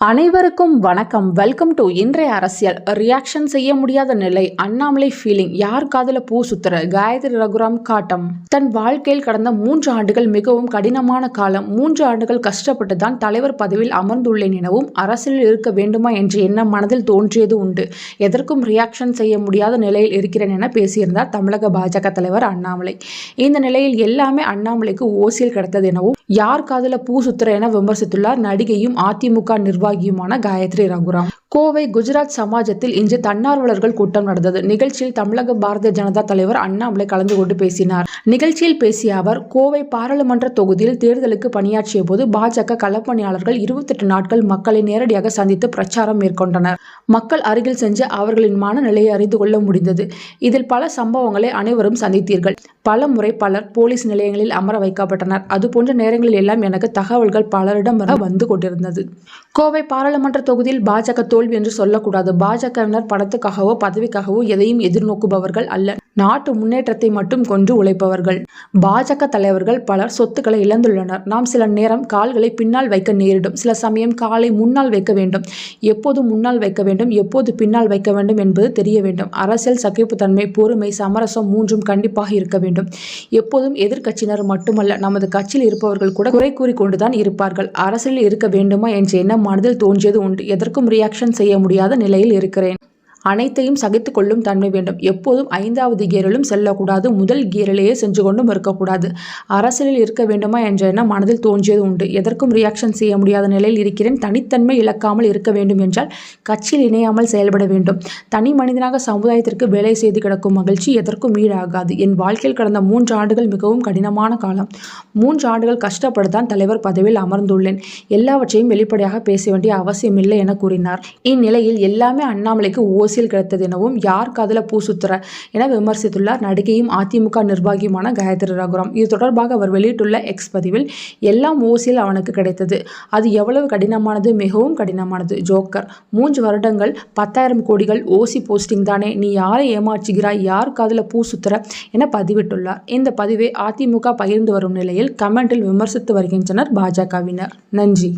அனைவருக்கும் வணக்கம். Welcome to இன்றைய அரசியல். ரியாக்ஷன் செய்ய முடியாத நிலை அண்ணாமலை ஃபீலிங் யார் காதல பூ சுத்துற? காயத்ரி ரகுராம் காட்டம். தன் வாழ்க்கையில் கடந்த மூன்று ஆண்டுகள் மிகவும் கடினமான காலம். மூன்று ஆண்டுகள் கஷ்டப்பட்டு தான் தலைவர் பதவியில் அமர்ந்துள்ளேன் எனவும் அரசியலில் இருக்க வேண்டுமா என்று எண்ணம் மனதில் தோன்றியது உண்டு. எதற்கும் ரியாக்ஷன் செய்ய முடியாத நிலையில் இருக்கிறேன் என பேசியிருந்தார் தமிழக பாஜக தலைவர் அண்ணாமலை. இந்த நிலையில் எல்லாமே அண்ணாமலைக்கு ஓசியில் கிடைத்தது எனவும் யார் காதல பூ சுத்துற என விமர்சித்துள்ளார் நடிகையும் அதிமுக நிர்வாகியுமான காயத்ரி ரகுராம். கோவை குஜராத் சமாஜத்தில் இன்று தன்னார்வலர்கள் கூட்டம் நடந்தது. நிகழ்ச்சியில் தமிழக பாரதிய ஜனதா தலைவர் அண்ணாமலை கலந்து கொண்டு பேசினார். நிகழ்ச்சியில் பேசிய அவர் கோவை பாராளுமன்ற தொகுதியில் தேர்தலுக்கு பணியாற்றிய போது பாஜக களப்பணியாளர்கள் இருபத்தெட்டு நாட்கள் மக்களை நேரடியாக சந்தித்து பிரச்சாரம் மேற்கொண்டனர். மக்கள் அருகில் சென்று அவர்களின் மனநிலையை அறிந்து கொள்ள முடிந்தது. இதில் பல சம்பவங்களை அனைவரும் சந்தித்தீர்கள். பல முறை பலர் போலீஸ் நிலையங்களில் அமர வைக்கப்பட்டனர். அதுபோன்ற நேரங்களில் எல்லாம் எனக்கு தகவல்கள் பலரிடம் வர வந்து கொண்டிருந்தது. கோவை பாராளுமன்ற தொகுதியில் பாஜக தோல்வி என்று சொல்லக்கூடாது. பாஜகவினர் படத்துக்காகவோ பதவிக்காகவோ எதையும் எதிர்நோக்குபவர்கள் அல்ல. நாட்டு முன்னேற்றத்தை மட்டும் கொண்டு உழைப்பவர்கள். பாஜக தலைவர்கள் பலர் சொத்துக்களை இழந்துள்ளனர். நாம் சில நேரம் கால்களை பின்னால் வைக்க நேரிடும். சில சமயம் காலை முன்னால் வைக்க வேண்டும். எப்போது முன்னால் வைக்க வேண்டும் எப்போது பின்னால் வைக்க வேண்டும் என்பது தெரிய வேண்டும். அரசியல் சகிப்புத்தன்மை பொறுமை சமரசம் மூன்றும் கண்டிப்பாக இருக்க வேண்டும். எப்போதும் எதிர்க்கட்சியினர் மட்டுமல்ல நமது கட்சியில் இருப்பவர்கள் கூட குறை கூறிக்கொண்டுதான் இருப்பார்கள். அரசியலில் இருக்க வேண்டுமா என்ற எண்ணம் மனதில் தோன்றியது உண்டு. எதற்கும் ரியாக்ஷன் செய்ய முடியாத நிலையில் இருக்கிறேன். அனைத்தையும் சகித்து கொள்ளும் தன்மை வேண்டும். எப்போதும் ஐந்தாவது கியரிலும் செல்லக்கூடாது. முதல் கியரிலேயே சென்று கொண்டும் இருக்கக்கூடாது. அரசியலில் இருக்க வேண்டுமா என்ற எண்ணம் மனதில் தோன்றியது உண்டு. எதற்கும் ரியாக்ஷன் செய்ய முடியாத நிலையில் இருக்கிறேன். தனித்தன்மை இழக்காமல் இருக்க வேண்டும் என்றால் கட்சியில் இணையாமல் செயல்பட வேண்டும். தனி மனிதனாக சமுதாயத்திற்கு வேலை செய்து கிடக்கும் மகிழ்ச்சி எதற்கும் ஈடாகாது. என் வாழ்க்கையில் கடந்த மூன்று ஆண்டுகள் மிகவும் கடினமான காலம். மூன்று ஆண்டுகள் கஷ்டப்பட்டுதான் தலைவர் பதவியில் அமர்ந்துள்ளேன். எல்லாவற்றையும் வெளிப்படையாக பேச வேண்டிய அவசியமில்லை என கூறினார். இந்நிலையில் எல்லாமே அண்ணாமலைக்கு ஓ ஓசியில் கிடைத்தது எனவும் யார் காதல பூ சுத்துற என விமர்சித்துள்ளார் நடிகையும் அதிமுக நிர்வாகியுமான காயத்ரி ரகுராம். இது தொடர்பாக அவர் வெளியிட்டுள்ள எக்ஸ் பதிவில் எல்லாம் ஓசியில் அவனுக்கு கிடைத்தது. அது எவ்வளவு கடினமானது? மிகவும் கடினமானது. ஜோக்கர் மூன்று வருடங்கள் பத்தாயிரம் கோடிகள் ஓசி போஸ்டிங் தானே நீ யாரை ஏமாற்றுகிறாய்? யார் காதல பூ சுத்துற? என பதிவிட்டுள்ளார். இந்த பதிவை அதிமுக பகிர்ந்து வரும் நிலையில் கமெண்டில் விமர்சித்து வருகின்றனர் பாஜகவினர். நன்றி.